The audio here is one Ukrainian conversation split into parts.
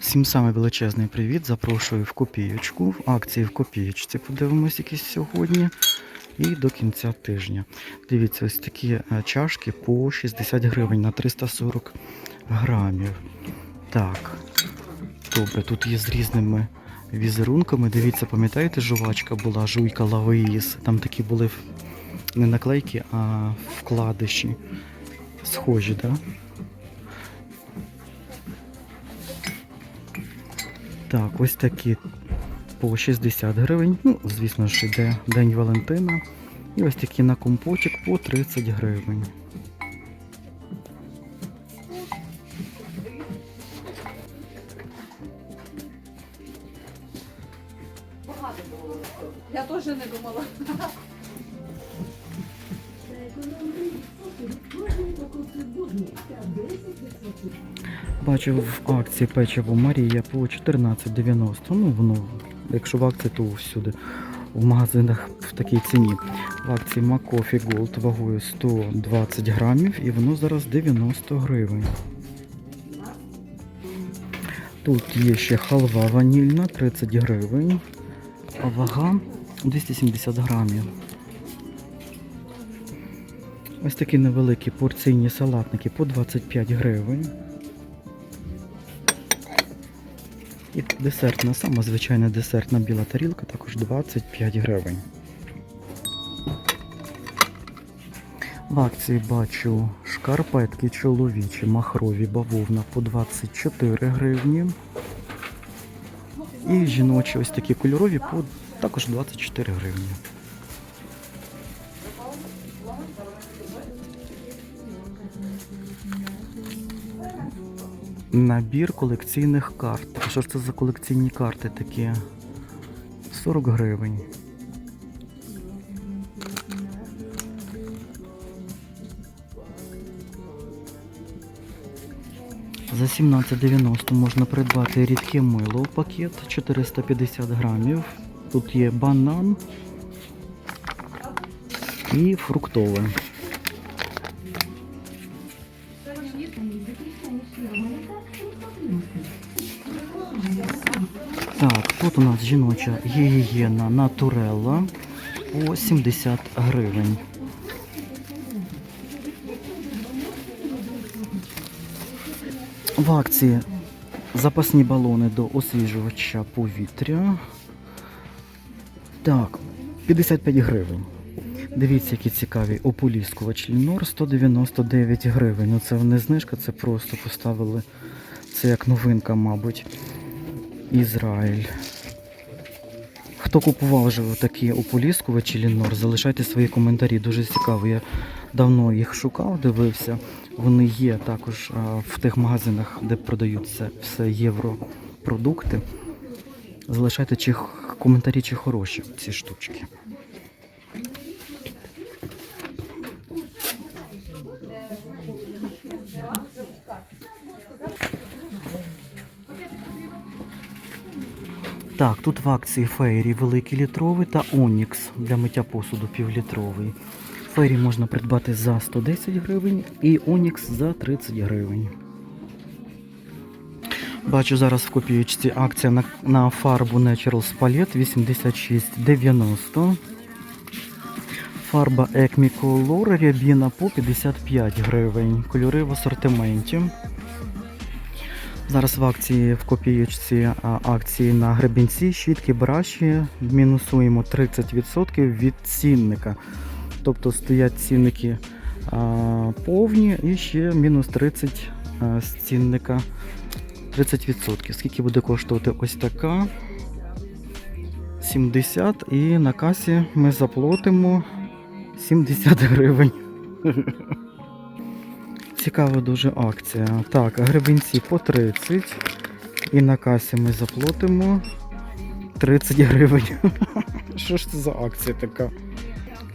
Всім саме величезний привіт. Запрошую в копієчку. Акції в копієчці подивимось якісь сьогодні. І до кінця тижня. Дивіться, ось такі е, чашки по 60 гривень на 340 грамів. Так. Добре, тут є з різними візерунками. Дивіться, пам'ятаєте, жувачка була жуйка Лавеїс. Там такі були не наклейки, а вкладиші. Схожі, так? Да? Так, ось такі по 60 гривень. Ну, звісно ж, йде День Валентина. І ось такі на компотик по 30 гривень. Бачив в акції печиво Марія по 14,90. Ну, воно, якщо в акції, то всюди. В магазинах в такій ціні. В акції Макофі Gold вагою 120 грамів і воно зараз 90 гривень. Тут є ще халва ванільна 30 гривень, а вага 270 грамів. Ось такі невеликі порційні салатники по 25 гривень. І десертна, сама звичайна десертна біла тарілка, також 25 гривень. В акції бачу шкарпетки чоловічі, махрові бавовна по 24 гривні. І жіночі ось такі кольорові по також 24 гривні. Набір колекційних карт. А що ж це за колекційні карти такі? 40 гривень. За 17,90 можна придбати рідке мило пакет 450 грамів. Тут є банан і фруктове. У нас жіноча гігієна натурелла по 70 гривень. В акції запасні балони до освіжувача повітря. Так, 55 гривень. Дивіться, які цікаві ополіскувач Лінор 199 гривень. Ну це не знижка, це просто поставили. Це як новинка, мабуть. Ізраїль. Хто купував вже такі ополіскувачі Лінор, залишайте свої коментарі. Дуже цікаво. Я давно їх шукав, дивився. Вони є також в тих магазинах, де продаються все європродукти. Залишайте чи коментарі, чи хороші ці штучки. Так, тут в акції Фейрі великий літровий та Онікс для миття посуду півлітровий. Фейрі можна придбати за 110 гривень і Онікс за 30 гривень. Бачу зараз в копієчці акція на, на фарбу Naturals Palette 86,90. Фарба Acme Color рябіна по 55 гривень. Кольори в асортименті. Зараз в акції в копієчці акції на гребінці, щітки, браші мінусуємо 30% від цінника. Тобто стоять цінники а, повні і ще мінус 30 а, з цінника 30%. Скільки буде коштувати ось така? 70 і на касі ми заплатимо 70 гривень. Цікава дуже акція. Так, гребінці по 30. І на касі ми заплатимо 30 гривень. Що ж це за акція така?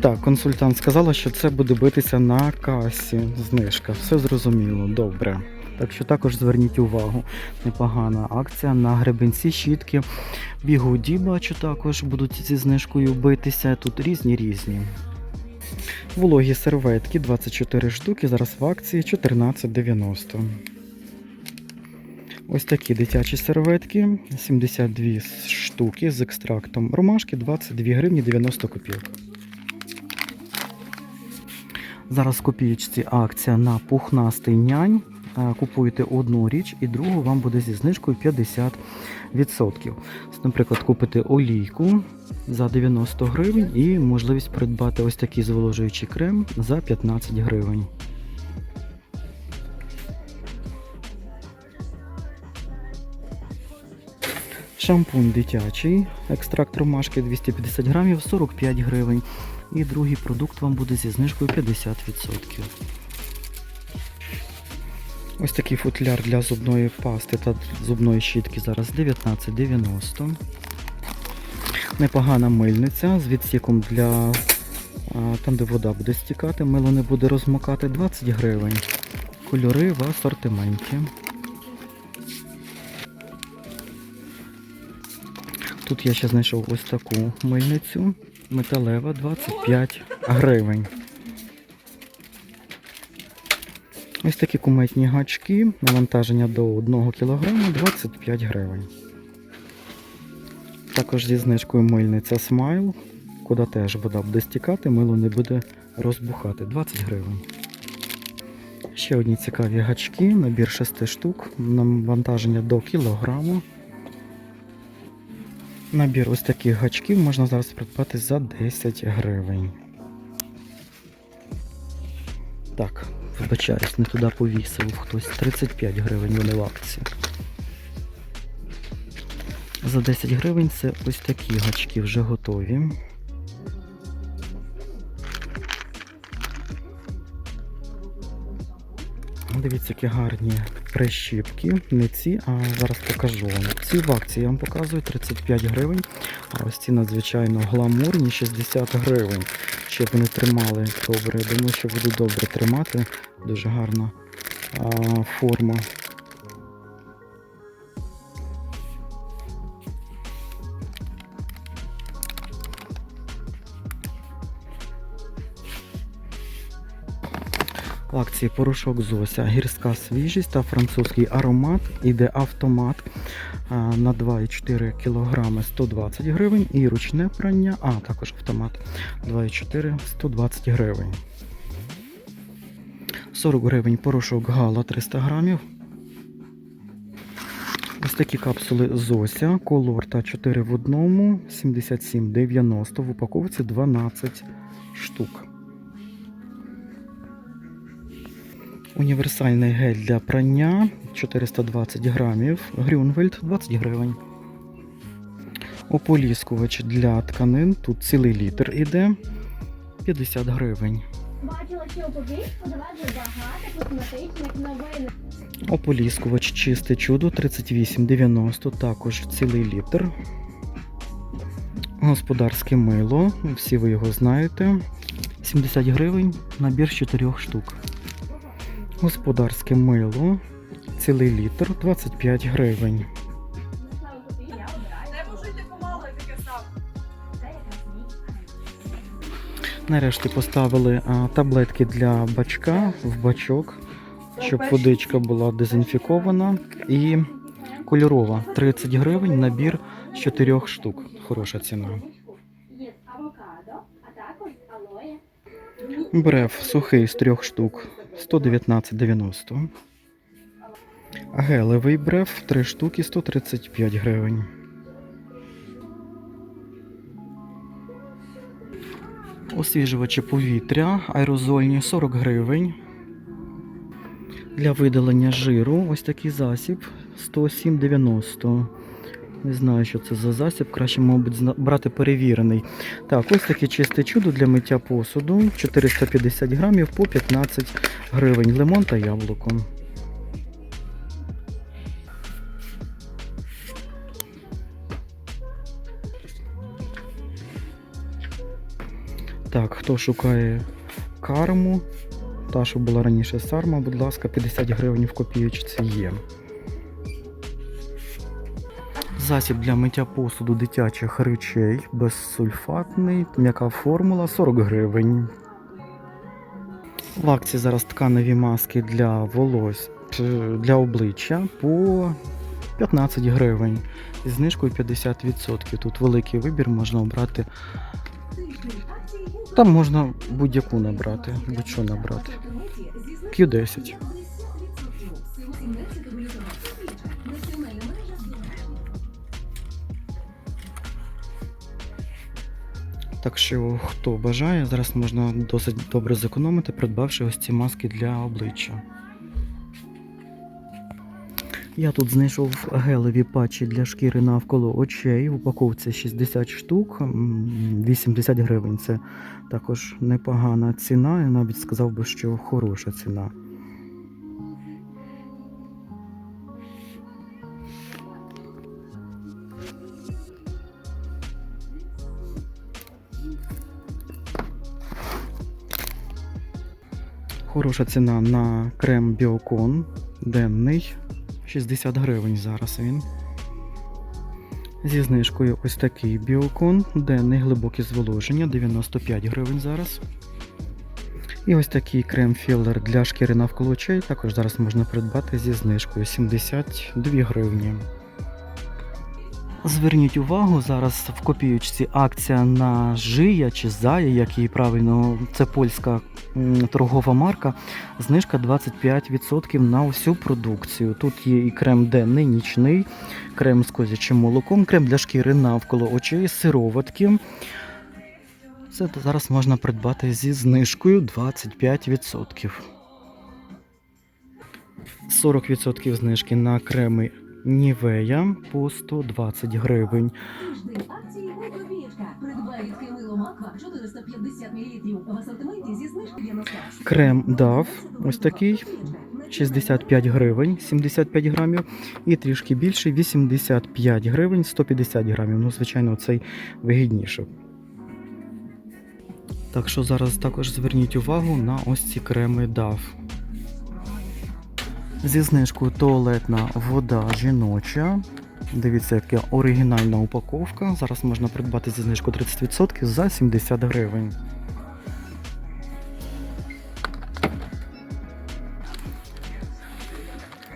Так, консультант сказала, що це буде битися на касі. Знижка. Все зрозуміло, добре. Так що також зверніть увагу. Непогана акція на гребенці, щітки. Бігуді, бачу, також будуть зі знижкою битися. Тут різні різні. Вологі серветки 24 штуки, зараз в акції 14,90. Ось такі дитячі серветки, 72 штуки з екстрактом ромашки, 22 гривні 90 копійок. Зараз в акція на пухнастий нянь. Купуєте одну річ і другу вам буде зі знижкою 50%. Наприклад, купите олійку за 90 гривень і можливість придбати ось такий зволожуючий крем за 15 гривень. Шампунь дитячий, екстракт ромашки 250 грамів 45 гривень. І другий продукт вам буде зі знижкою 50%. Ось такий футляр для зубної пасти та зубної щітки зараз 19,90. Непогана мильниця з відсіком для там, де вода буде стікати, мило не буде розмокати 20 гривень. Кольори в асортименті. Тут я ще знайшов ось таку мильницю. Металева 25 гривень. Ось такі куметні гачки, навантаження до 1 кг 25 гривень. Також зі знижкою мильниця Смайл, куди теж вода буде стікати, мило не буде розбухати 20 гривень. Ще одні цікаві гачки, набір 6 штук, навантаження до кілограму. Набір ось таких гачків можна зараз придбати за 10 гривень. Так, вибачаюсь, не туди повісив хтось. 35 гривень вони в акції. За 10 гривень це ось такі гачки вже готові. Дивіться, які гарні прищіпки. Не ці, а зараз покажу вам. Ці в акції я вам показую 35 гривень. А ось ці надзвичайно гламурні 60 гривень. Щоб вони тримали добре. Думаю, що буду добре тримати. Дуже гарна а, форма. Акції порошок Зося, гірська свіжість та французький аромат. Іде автомат на 2,4 кг 120 гривень. І ручне прання, а також автомат 2,4 120 гривень. 40 гривень порошок Гала 300 грамів. Ось такі капсули Зося, колор та 4 в одному, 77,90 в упаковці 12 штук. Універсальний гель для прання 420 грамів. Грюнвельд 20 гривень. Ополіскувач для тканин. Тут цілий літр іде 50 гривень. Ополіскувач чисте чудо 38,90, також цілий літр. Господарське мило, всі ви його знаєте. 70 гривень, набір з 4 штук. Господарське мило, цілий літр 25 гривень. Нарешті поставили а, таблетки для бачка в бачок, щоб водичка була дезінфікована. І кольорова 30 гривень, набір з 4 штук. Хороша ціна. Бреф сухий з 3 штук 119,90. Гелевий бреф 3 штуки 135 гривень. Освіжувачі повітря аерозольні 40 гривень. Для видалення жиру ось такий засіб 107,90. Не знаю, що це за засіб, краще, мабуть, брати перевірений. Так, ось таке чисте чудо для миття посуду. 450 грамів по 15 гривень. Лимон та яблуко. Так, хто шукає карму, та, що була раніше сарма, будь ласка, 50 гривень в копійочці є. Засіб для миття посуду дитячих речей безсульфатний, м'яка формула 40 гривень. В акції зараз тканеві маски для волос е, для обличчя по 15 гривень. Зі знижкою 50%. Тут великий вибір, можна обрати. Там можна будь-яку набрати, будь-що набрати. Q10. Так що, хто бажає, зараз можна досить добре зекономити, придбавши ось ці маски для обличчя. Я тут знайшов гелеві патчі для шкіри навколо очей. В упаковці 60 штук, 80 гривень. Це також непогана ціна. Я навіть сказав би, що хороша ціна. Хороша ціна на крем Біокон денний. 60 гривень зараз він. Зі знижкою ось такий біокон, денний глибоке зволоження, 95 гривень зараз. І ось такий крем-філер для шкіри навколо очей також зараз можна придбати зі знижкою 72 гривні. Зверніть увагу, зараз в копіючці акція на Жия чи Зая, як її правильно, це польська торгова марка. Знижка 25% на всю продукцію. Тут є і крем денний, нічний, крем з козячим молоком, крем для шкіри навколо очей, сироватки. Це зараз можна придбати зі знижкою 25%. 40% знижки на креми Нівея по 120 гривень. Акції Копієчка. Придбай рідке мило Маква 450 мл в асортименті зі знижкою 90. Крем DAV, ось такий, 65 гривень, 75 грамів. І трішки більший 85 гривень, 150 грамів. Ну, звичайно, цей вигідніше. Так що зараз також зверніть увагу на ось ці креми DAV. Зі знижкою туалетна вода жіноча. Дивіться, яка оригінальна упаковка. Зараз можна придбати зі знижкою 30% за 70 гривень.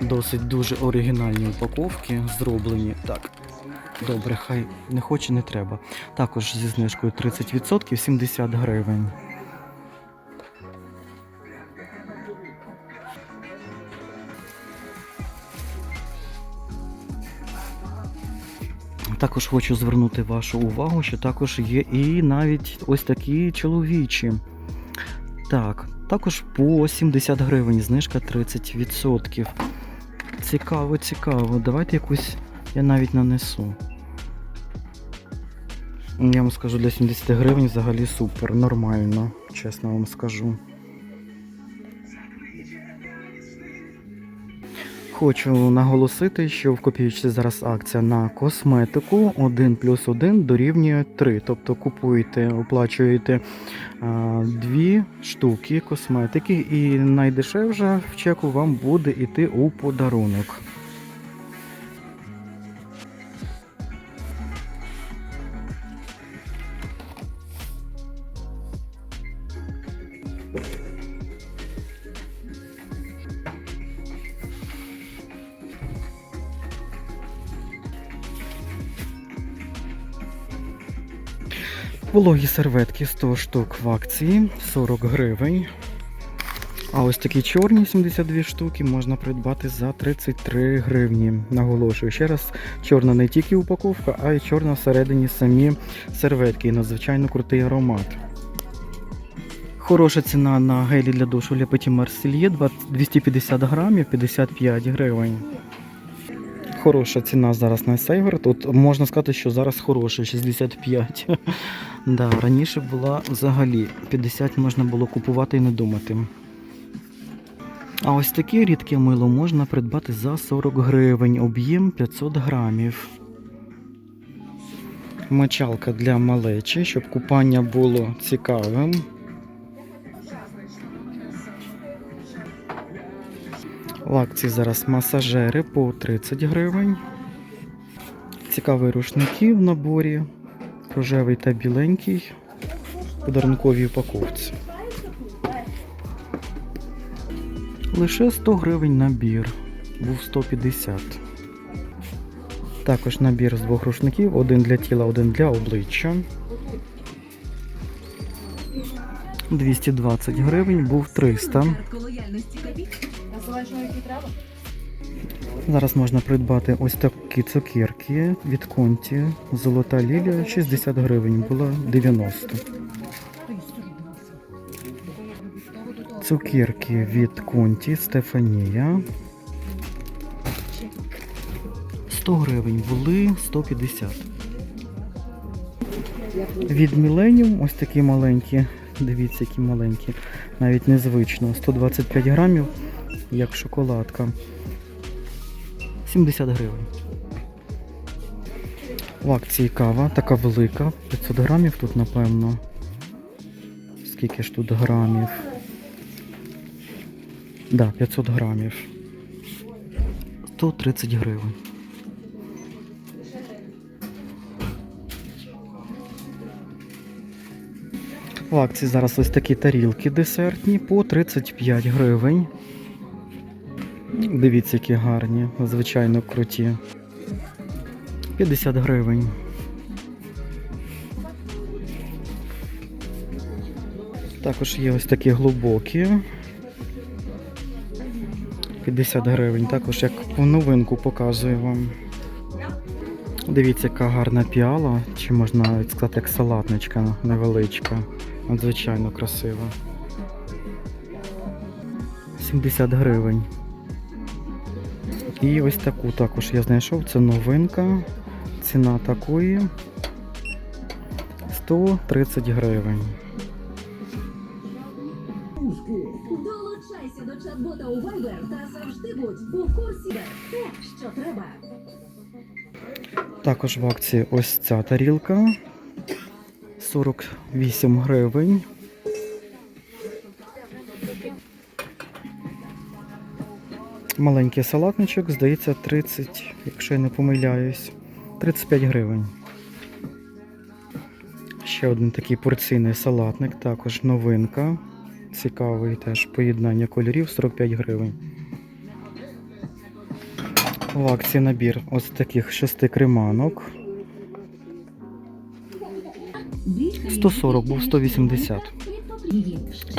Досить дуже оригінальні упаковки зроблені. Так, добре, хай не хоче, не треба. Також зі знижкою 30% 70 гривень. Також хочу звернути вашу увагу, що також є і навіть ось такі чоловічі. Так, також по 70 гривень, знижка 30%. Цікаво, цікаво. Давайте якусь я навіть нанесу. Я вам скажу, для 70 гривень взагалі супер, нормально, чесно вам скажу. Хочу наголосити, що в копіючці зараз акція на косметику 1 плюс 1 дорівнює 3. Тобто купуєте, оплачуєте а, дві штуки косметики, і найдешевше в чеку вам буде йти у подарунок. Вологі серветки 100 штук в акції 40 гривень. А ось такі чорні 72 штуки можна придбати за 33 гривні. Наголошую ще раз, чорна не тільки упаковка, а й чорна всередині самі серветки і надзвичайно крутий аромат. Хороша ціна на гелі для душу для Petit Marseille 250 грамів 55 гривень. Хороша ціна зараз на сейвер. Тут можна сказати, що зараз хороша 65. да, раніше була взагалі 50 можна було купувати і не думати. А ось таке рідке мило можна придбати за 40 гривень, об'єм 500 грамів. Мочалка для малечі, щоб купання було цікавим. В акції зараз масажери по 30 гривень. Цікаві рушники в наборі. Рожевий та біленький. Подарунковій упаковці. Лише 100 гривень набір. Був 150. Також набір з двох рушників, один для тіла, один для обличчя. 220 гривень, був 300. Зараз можна придбати ось такі цукерки від Конті. Золота лілія 60 гривень, була 90. Цукерки від Конті Стефанія. 100 гривень були 150. Від Millennium ось такі маленькі. Дивіться, які маленькі. Навіть незвично. 125 грамів, як шоколадка. 70 гривень. В акції кава, така велика. 500 грамів тут, напевно. Скільки ж тут грамів? Да, 500 грамів. 130 гривень. В акції зараз ось такі тарілки десертні по 35 гривень. Дивіться, які гарні, звичайно круті. 50 гривень. Також є ось такі глибокі. 50 гривень. Також як новинку показую вам. Дивіться, яка гарна піала, чи можна навіть сказати, як салатничка невеличка. Надзвичайно красива. 70 гривень. І ось таку також я знайшов. Це новинка. Ціна такої 130 гривень. Долучайся до чат-бота у Viber та завжди будь у курсі те, що треба. Також в акції ось ця тарілка 48 гривень. Маленький салатничок, здається, 30, якщо я не помиляюсь, 35 гривень. Ще один такий порційний салатник, також новинка. Цікавий теж поєднання кольорів 45 гривень. В акції набір ось таких шести креманок. 140 був 180.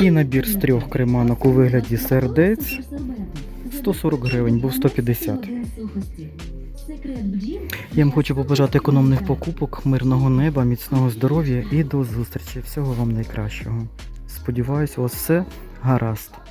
І набір з трьох креманок у вигляді сердець 140 гривень, був 150. Я вам хочу побажати економних покупок, мирного неба, міцного здоров'я і до зустрічі. Всього вам найкращого. Сподіваюсь, у вас все гаразд.